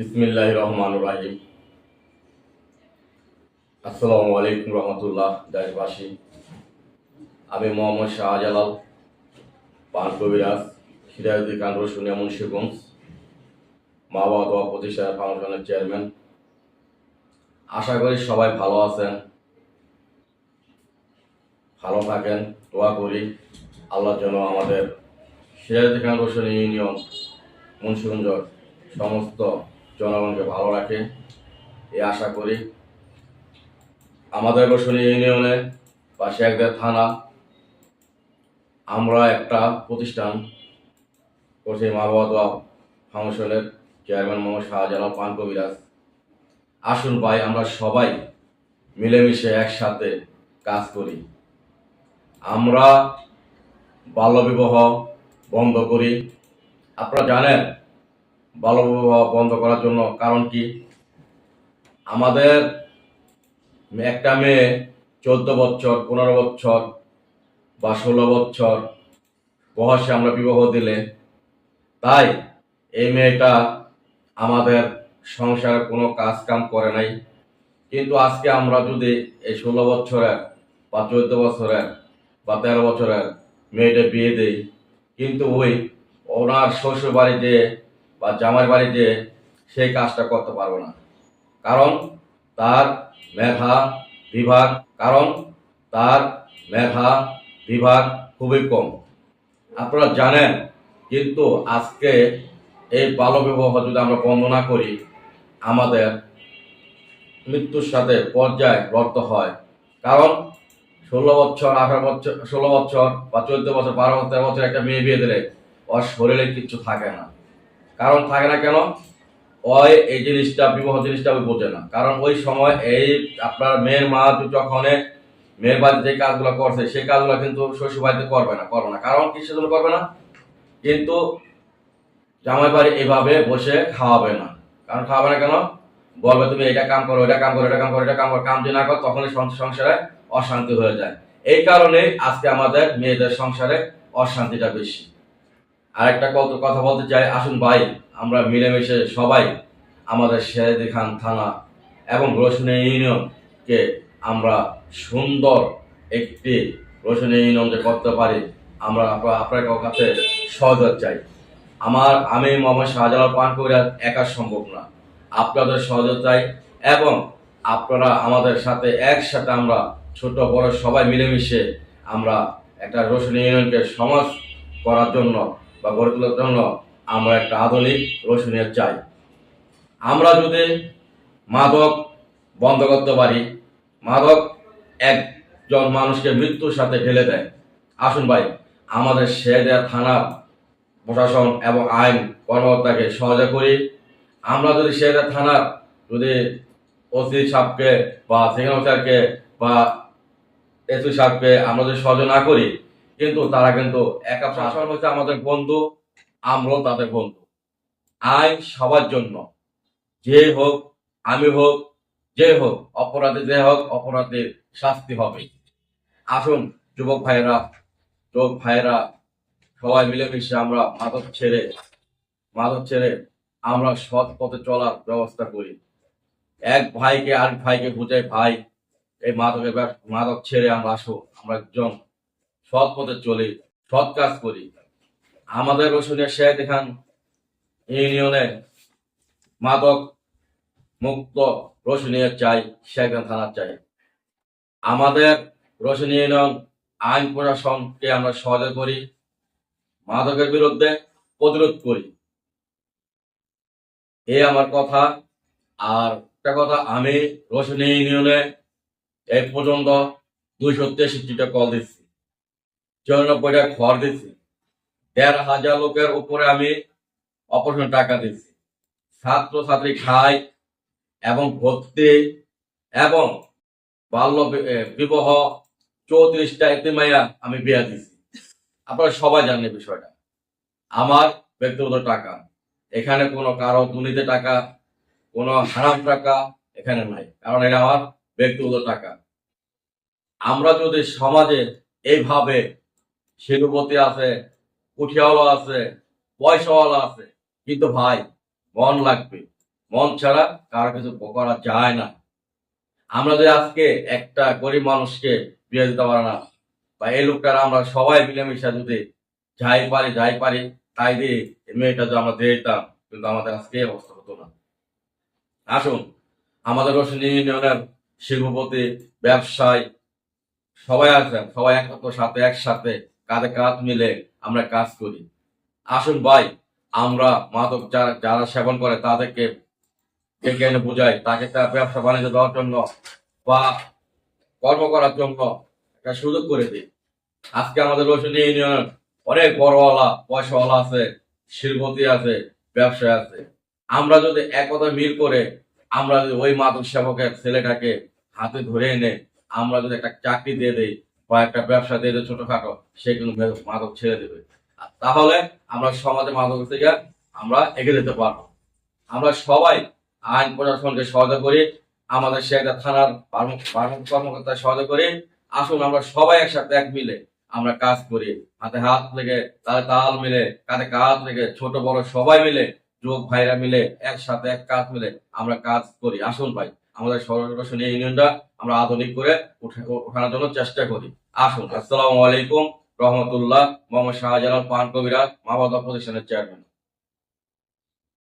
বিসমিল্লাহ রহমান রাহিম। আসসালামু আলাইকুম রহমতুল্লাহ, দেশবাসী। আমি মোহাম্মদ শাহজালাল, পান কবিরাজ সিরাজুদ্দিন খান রসুনিয়া মুন্সিগঞ্জ মা বাবা দোয়া প্রতিষ্ঠানের ফাউন্ডেশনের চেয়ারম্যান। আশা করি সবাই ভালো আছেন, ভালো থাকেন, দোয়া করি আল্লাহর জন্য আমাদের সিরাজুদ্দিন খান রসুনি ইউনিয়ন মুন্সিগঞ্জ সমস্ত জনগণকে ভালো রাখে এই আশা করি। আমাদের রসুনি ইউনিয়নে বা শেখদের থানা। আমরা একটা প্রতিষ্ঠান করছি মা বাবা দোয়া ফাউন্ডেশনের চেয়ারম্যান মোহাম্মদ শাহজালাল, পান কবিরাজ। আসুন ভাই, আমরা সবাই মিলেমিশে একসাথে কাজ করি। আমরা বাল্যবিবাহ বন্ধ করি। আপনারা জানেন বাল্যবিবাহ বন্ধ করার জন্য, কারণ কি? আমাদের একটা মেয়ে চোদ্দ বছর, পনেরো বছর বা ষোলো বছর বয়সে আমরা বিবাহ দিলে, তাই এই মেয়েটা আমাদের সংসারে কোনো কাজ কাম করে নাই। কিন্তু আজকে আমরা যদি এই ষোলো বছরের বা চোদ্দ বছরের বা তেরো বছরের মেয়েটা বিয়ে দেই, কিন্তু ওই ওনার শ্বশুর বাড়িতে বা জামাই বাড়িতে সেই কাজটা করতে পারবে না। কারণ তার মেধা বিভাগ, কারণ তার মেধা বিভাগ খুবই কম। আপনারা জানেন, কিন্তু আজকে এই বাল্য বিবাহ যদি আমরা বন্ধ না করি, আমাদের মৃত্যুর সাথে পর্যায় রত হয়। কারণ ষোলো বছর, আঠারো বছর, ষোলো বছর বা চোদ্দ বছর, বারো বছর, তেরো বছর একটা মেয়ে বিয়ে দিলে ওর শরীরে কিচ্ছু থাকে না। কারণ থাকে না কেন? ওই এই জিনিসটা বিবাহ জিনিসটা ওই বোঝে না। কারণ ওই সময় এই আপনার মেয়ের মা যখন মেয়ের বাড়িতে যে কাজগুলো করছে, সেই কাজগুলো কিন্তু শ্বশুর বাড়িতে করবে না করবে না। কারণ কিসের জন্য করবে না? কিন্তু জামাই বাড়ি এভাবে বসে খাওয়াবে না। কারণ খাওয়াবে না কেন? বলবে, তুমি এটা কাম করো এটা কাম করো, এটা কাম করো, এটা কাম করো। কাম যদি না করো, তখনই সংসারে অশান্তি হয়ে যায়। এই কারণে আজকে আমাদের মেয়েদের সংসারে অশান্তিটা বেশি। আরেকটা কত কথা বলতে চাই। আসুন ভাই, আমরা মিলেমিশে সবাই আমাদের শেরেদি খান থানা এবং রসুনে ইউনিয়নকে আমরা সুন্দর একটি রসুনে ইউনিয়ন যে করতে পারি, আমরা আপনার আপনার কাছে সহযোগ চাই। আমার, আমি মোহাম্মদ শাহজালাল পান করে একা সম্ভব না। আপনাদের সহযোগ চাই এবং আপনারা আমাদের সাথে একসাথে আমরা ছোট বড় সবাই মিলেমিশে আমরা একটা রসুন ইউনিয়নকে সমাজ করার জন্য বা গড়ে তোলার জন্য আমরা একটা আধুনিক রসুনের চাই। আমরা যদি মাদক বন্ধ করতে পারি, মাদক একজন মানুষকে মৃত্যুর সাথে ঢেলে দেয়। আসুন ভাই, আমাদের শেদা থানার প্রশাসন এবং আইন কর্মকর্তাকে সহযোগ করি। আমরা যদি শেদা থানার যদি ওসি সাহেবকে বা সেখান অফিসারকে বা এসপি সাহেবকে আমরা যদি সহযোগ না করি কিন্তু তারা কিন্তু একা প্রশাসন হচ্ছে আমাদের বন্ধু আমরাও তাদের বন্ধু। আইন সবার জন্য। যে হোক আমি হোক যে হোক অপরাধী যে হোক অপরাধীর শাস্তি হবে আসুন যুবক ভাইরা যুবক ভাইরা সবাই মিলেমিশে আমরা মাদক ছেড়ে মাদক ছেড়ে আমরা সৎ পথে চলার ব্যবস্থা করি। এক ভাইকে আরেক ভাইকে বুঝাই ভাই এই মাদকের মাদক ছেড়ে আমরা আসো আমরা একজন সৎ পথে চলি, সৎ কাজ করি। আমাদের রসুনের শেখ দেখান ইউনিয়নে মাদক মুক্ত রসুনিয়া চাই, শেখ থানা চাই। আমাদের রসুন ইউনিয়ন আইন প্রশাসনকে আমরা সহযোগ করি, মাদকের বিরুদ্ধে প্রতিরোধ করি। এ আমার কথা। আর একটা কথা, আমি রসুন ইউনিয়নে এই পর্যন্ত দুইশো তেষট্টিটা কল দিচ্ছি। চুরানব্বইটা খড় দিচ্ছি দেড় হাজার লোকের উপরে আমি অপারেশন টাকা দিচ্ছি ছাত্র ছাত্রী খাই এবং ভর্তি এবং বাল্য বিবাহ চৌত্রিশটা এতিমাইয়া আমি বিয়া দিছি। আপনারা সবাই জানেন বিষয়টা। আমার ব্যক্তিগত টাকা। এখানে কোনো কারও দুর্নীতি টাকা, কোনো হারাম টাকা এখানে নাই। কারণ এটা আমার ব্যক্তিগত টাকা। আমরা যদি সমাজে এইভাবে শিল্পপতি আছে কুঠিয়াওয়ালা আছে, পয়সাওয়ালা আছে। কিন্তু ভাই, মন লাগবে। মন ছাড়া কারও কিছু করা যায় না। আমরা যদি আজকে একটা গরিব মানুষকে বিয়ে দিতে পারে না, বা এই লোকটারা আমরা সবাই মিলেমিশে যদি যাই পারি যাই পারি, তাই দিয়ে এই মেয়েটা যদি আমরা দিয়ে দিতাম, কিন্তু আমাদের আজকে অবস্থা হতো না। আসুন, আমাদের রোশনী ইউনিয়নের শিল্পপতি, ব্যবসায়, সবাই আছেন সবাই একত্র সাথে, একসাথে কাঁধে কাঁধ মিলে আমরা কাজ করি। আসুন ভাই, আমরা মাদক যারা যারা সেবন করে তাদেরকে ডেকে এনে বুঝাই? তাকে একটা ব্যবসা বাণিজ্য দেওয়ার জন্য বা কর্ম করার জন্য একটা সুযোগ করে দিই। আজকে আমাদের রোশনী ইউনিয়ন অনেক বড়ওয়ালা, পয়সাওয়ালা আছে শিল্পতি আছে, ব্যবসায় আছে। আমরা যদি একতা মিল করে আমরা যদি ওই মাদক সেবকের ছেলেটাকে হাতে ধরে এনে আমরা যদি একটা চাকরি দিয়ে দেই বা একটা ব্যবসা দিয়ে ছোটখাটো, সেগুলো মাদক ছেড়ে দেবে। তাহলে আমরা সমাজে মাদক থেকে আমরা এগিয়ে যেতে পারব। আমরা সবাই আইন প্রশাসনকে সহায়তা করি, আমাদের সে একটা থানার কর্ম- কর্ম- কর্মকর্তা সহায়তা করি। আসুন, আমরা সবাই একসাথে এক মিলে আমরা কাজ করি। হাতে হাত লেগে তালে তাল মিলে, কাঁধে কাঁধ লেগে ছোট বড় সবাই মিলে, যুবক ভাইরা মিলে একসাথে এক কাজ মিলে আমরা কাজ করি। আসুন ভাই। আমাদের সর্বশনী ইউনিয়নটা আমরা আধুনিক করে ওঠানোর জন্য চেষ্টা করি। আসুন। আসসালামু আলাইকুম রহমতুল্লাহ মোহাম্মদ শাহজালাল পান কবিরাজ মাহবাদ প্রতিষ্ঠানের চেয়ারম্যান।